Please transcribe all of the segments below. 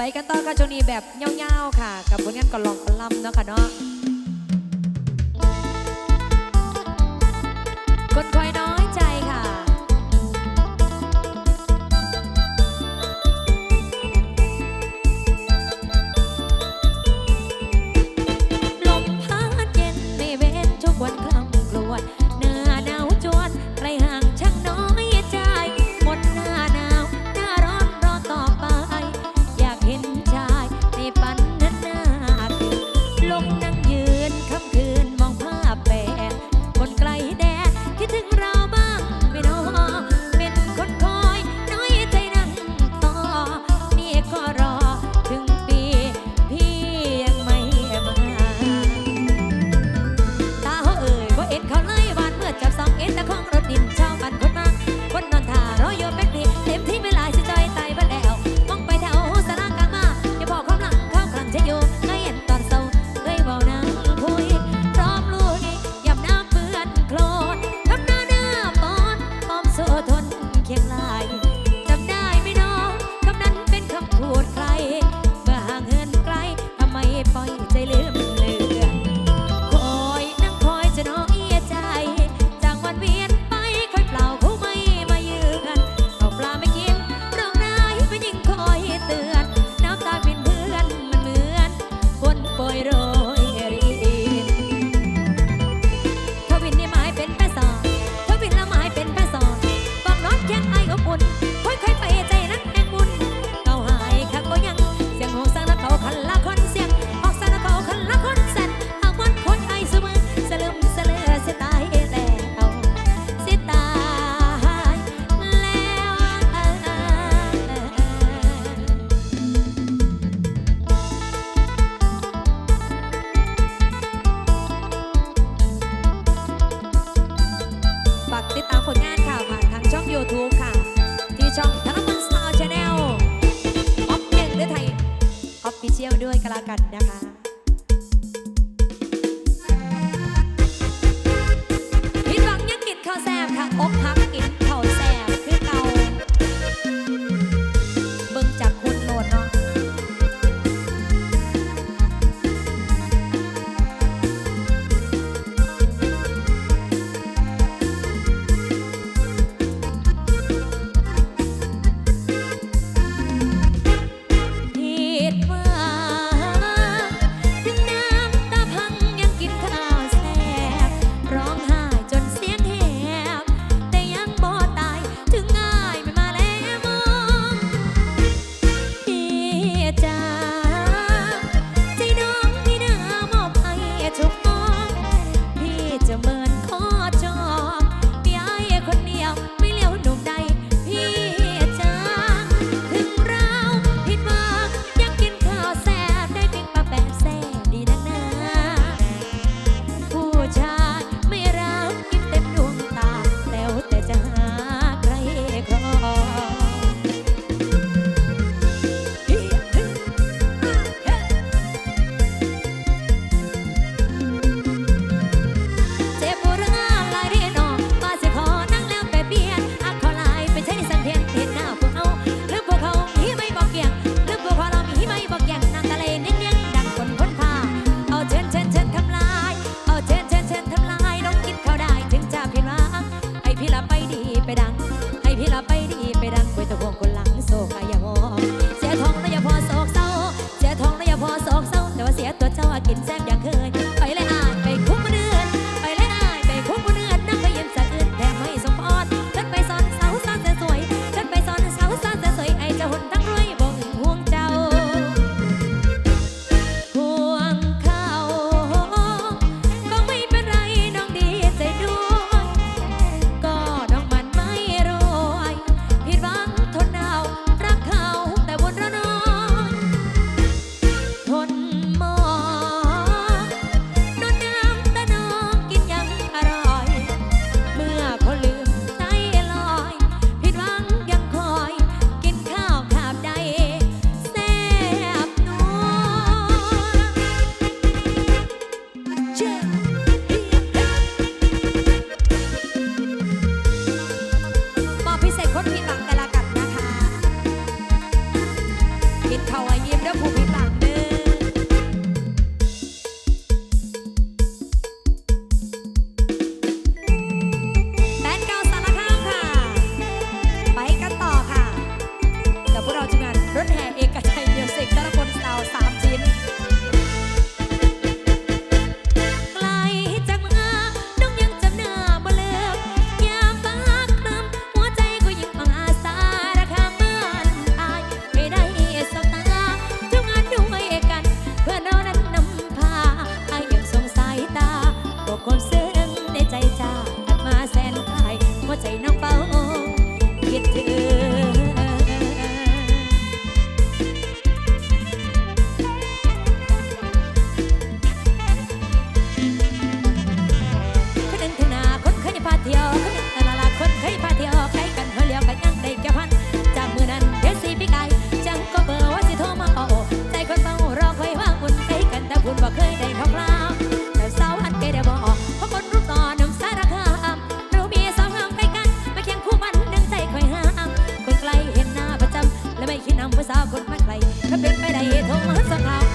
ไปกันต่อกับช่วงนี้แบบเง่าๆค่ะ กับผลงานก่อนลองปลำเนาะค่ะเนาะกดคอย Internacional.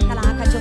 可他再拉开就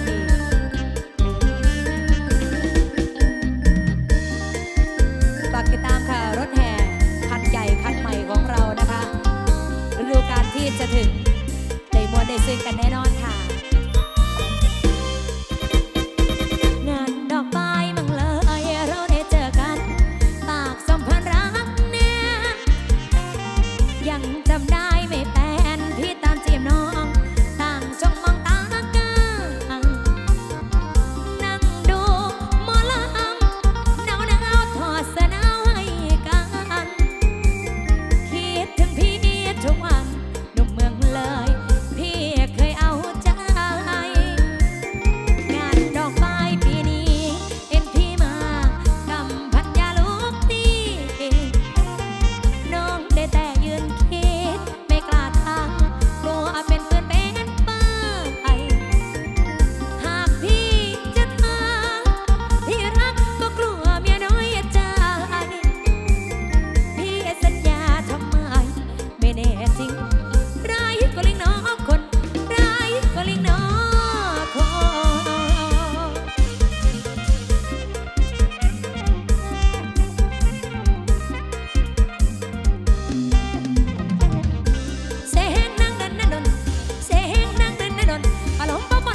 papá.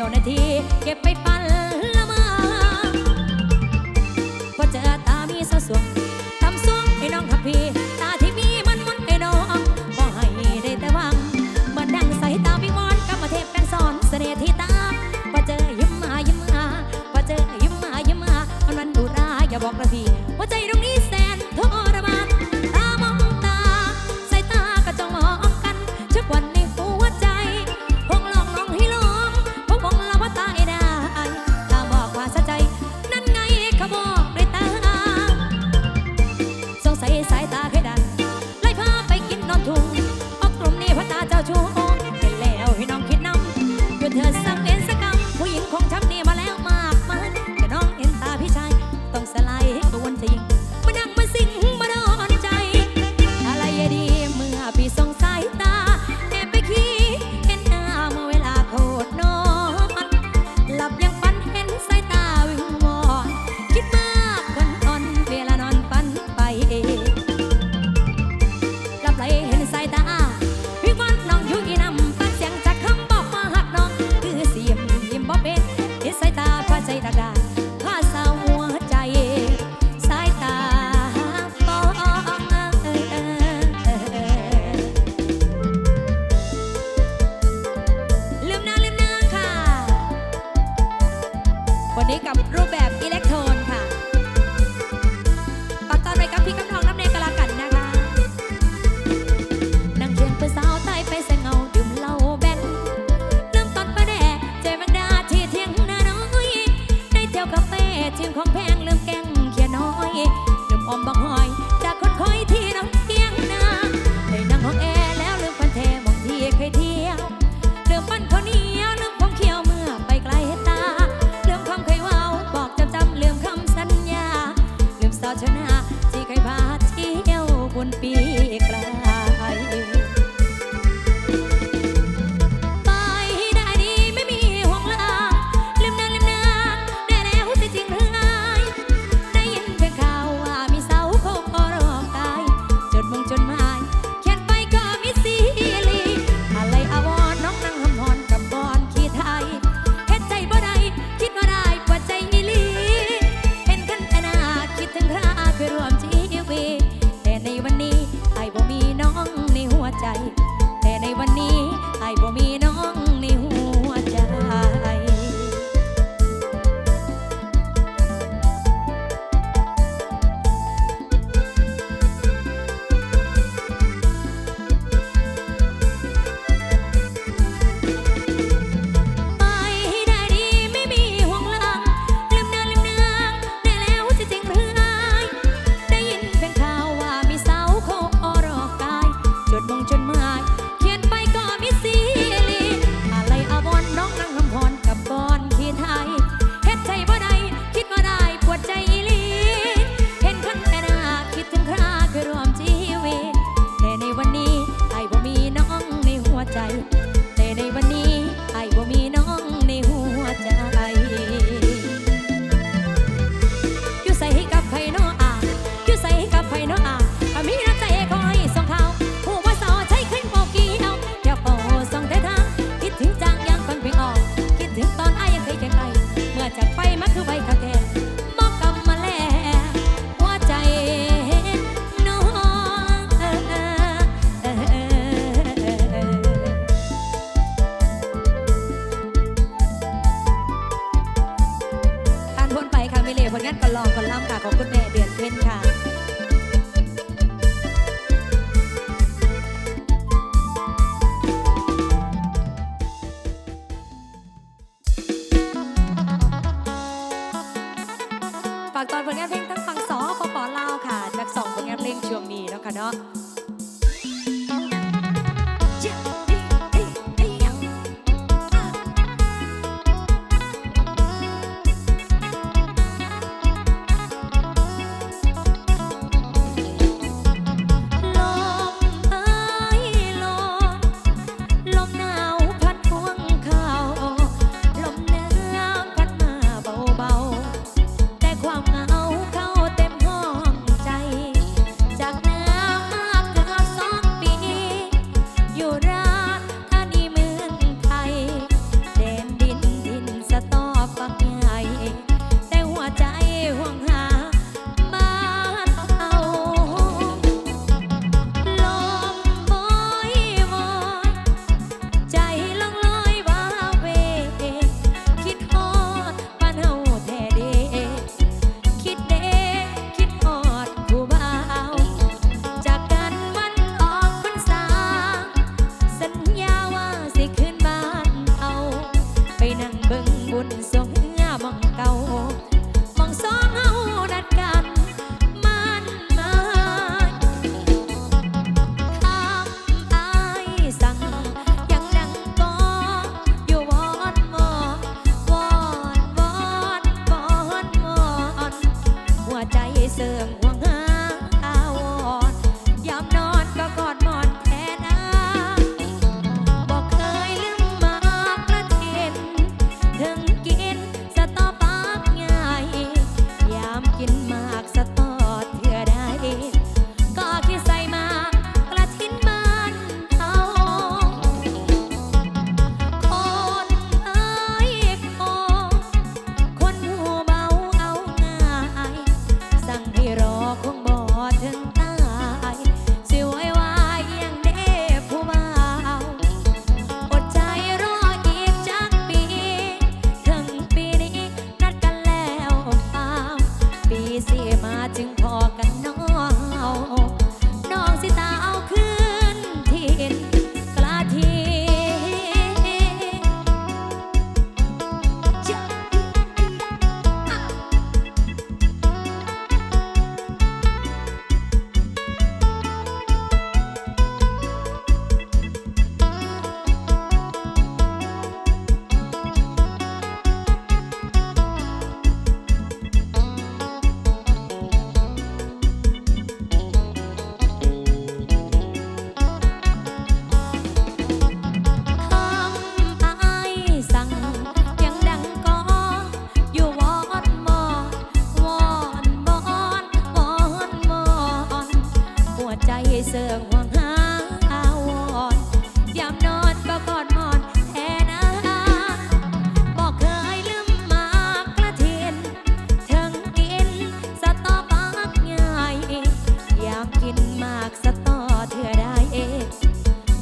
ยวนาที เก็บไปฝัน วันนี้กับรูปแบบอิเล็กโทรนค่ะปักจอนไปกับพี่กำทองน้ำแนงกะลากันนะคะ นั่งเขียงเปิดสาวใต้ไปเสงาดื่มเหล้าแบ่นน้ำตอนประแดเจแมงดาที่เที่ยงนาน้อยได้เที่ยวคาเฟ่ทีมของแพงลืมแกงเขียน้อยลืมอมบังหอย ชื่อได้เอง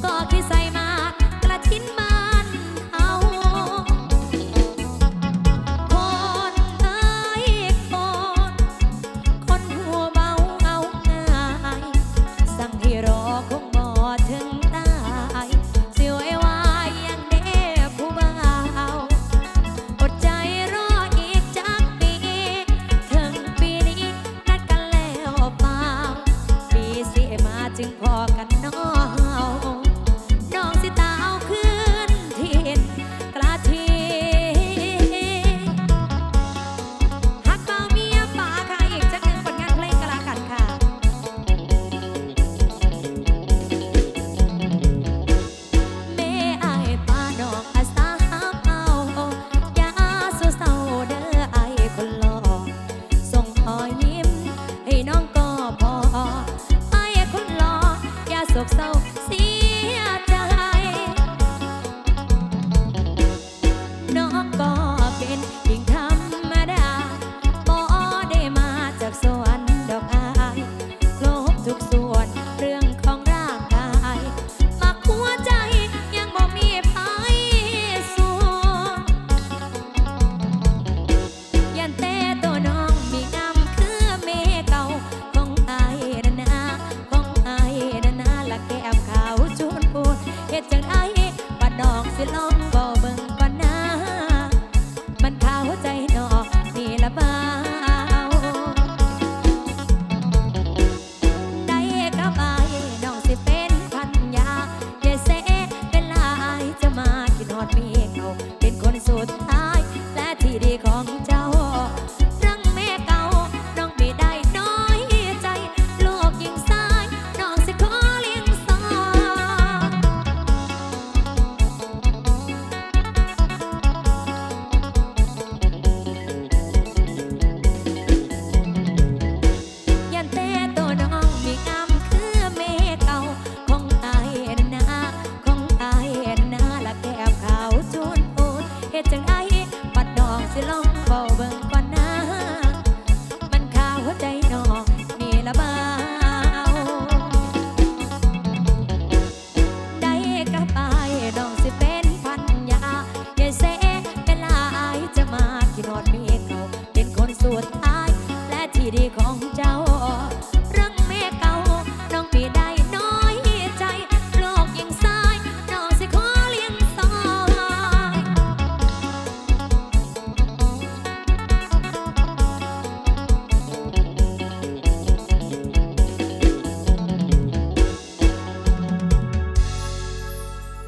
ก็คิดใส่มากกระชิ้นมา เฮ็ดจังไดบัดดอกสิลอ